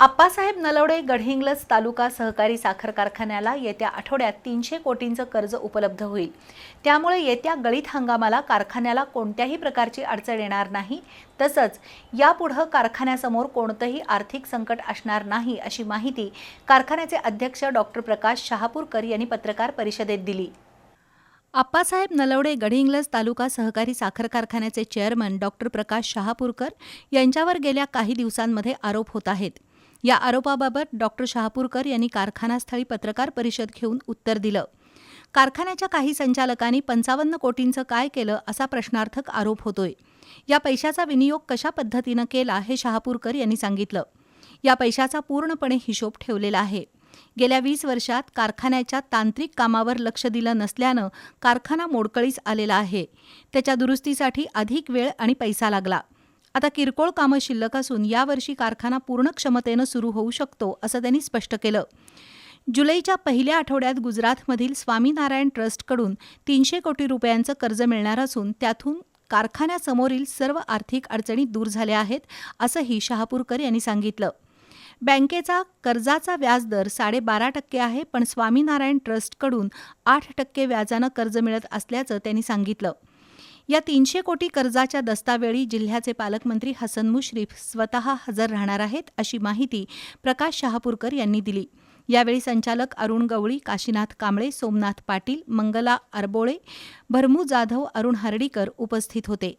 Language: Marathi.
आप्पासाहेब नलवडे गडहिंग्लज तालुका सहकारी साखर कारखान्याला येत्या आठवड्यात तीनशे कोटींचं कर्ज उपलब्ध होईल. त्यामुळे येत्या गळीत हंगामाला कारखान्याला कोणत्याही प्रकारची अडचण येणार नाही. तसंच यापुढं कारखान्यासमोर कोणतंही आर्थिक संकट असणार नाही अशी माहिती कारखान्याचे अध्यक्ष डॉक्टर प्रकाश शहापूरकर यांनी पत्रकार परिषदेत दिली. आप्पासाहेब नलवडे गडहिंग्लज तालुका सहकारी साखर कारखान्याचे चेअरमन डॉक्टर प्रकाश शहापूरकर यांच्यावर गेल्या काही दिवसांमध्ये आरोप होत आहेत. या आरोपाबाबत डॉक्टर शहापूरकर यांनी कारखानास्थळी पत्रकार परिषद घेऊन उत्तर दिलं. कारखान्याच्या काही संचालकांनी पंचावन्न कोटींचं काय केलं असा प्रश्नार्थक आरोप होतोय. या पैशाचा विनियोग कशा पद्धतीनं केला हे शहापूरकर यांनी सांगितलं. या पैशाचा पूर्णपणे हिशोब ठेवलेला आहे. गेल्या वीस वर्षात कारखान्याच्या तांत्रिक कामावर लक्ष दिलं नसल्यानं कारखाना मोडकळीस आलेला आहे. त्याच्या दुरुस्तीसाठी अधिक वेळ आणि पैसा लागला. आता किरकोळ कामं शिल्लक असून यावर्षी कारखाना पूर्ण क्षमतेनं सुरू होऊ शकतो असं त्यांनी स्पष्ट केलं. जुलैच्या पहिल्या आठवड्यात गुजरातमधील स्वामीनारायण ट्रस्टकडून तीनशे कोटी रुपयांचं कर्ज मिळणार असून त्यातून कारखान्यासमोरील सर्व आर्थिक अडचणी दूर झाल्या आहेत असंही शहापूरकर यांनी सांगितलं. बँकेचा कर्जाचा व्याजदर साडेबारा टक्के आहे पण स्वामीनारायण ट्रस्टकडून आठ टक्के व्याजानं कर्ज मिळत असल्याचं त्यांनी सांगितलं. या तीनशे कोटी कर्जाच्या दस्तावेळी जिल्ह्याचे पालकमंत्री हसन मुश्रीफ स्वतः हजर राहणार आहेत अशी माहिती प्रकाश शहापूरकर यांनी दिली. यावेळी संचालक अरुण गवळी काशीनाथ कांबळे सोमनाथ पाटील मंगला अरबोळे भरमू जाधव अरुण हर्डीकर उपस्थित होते.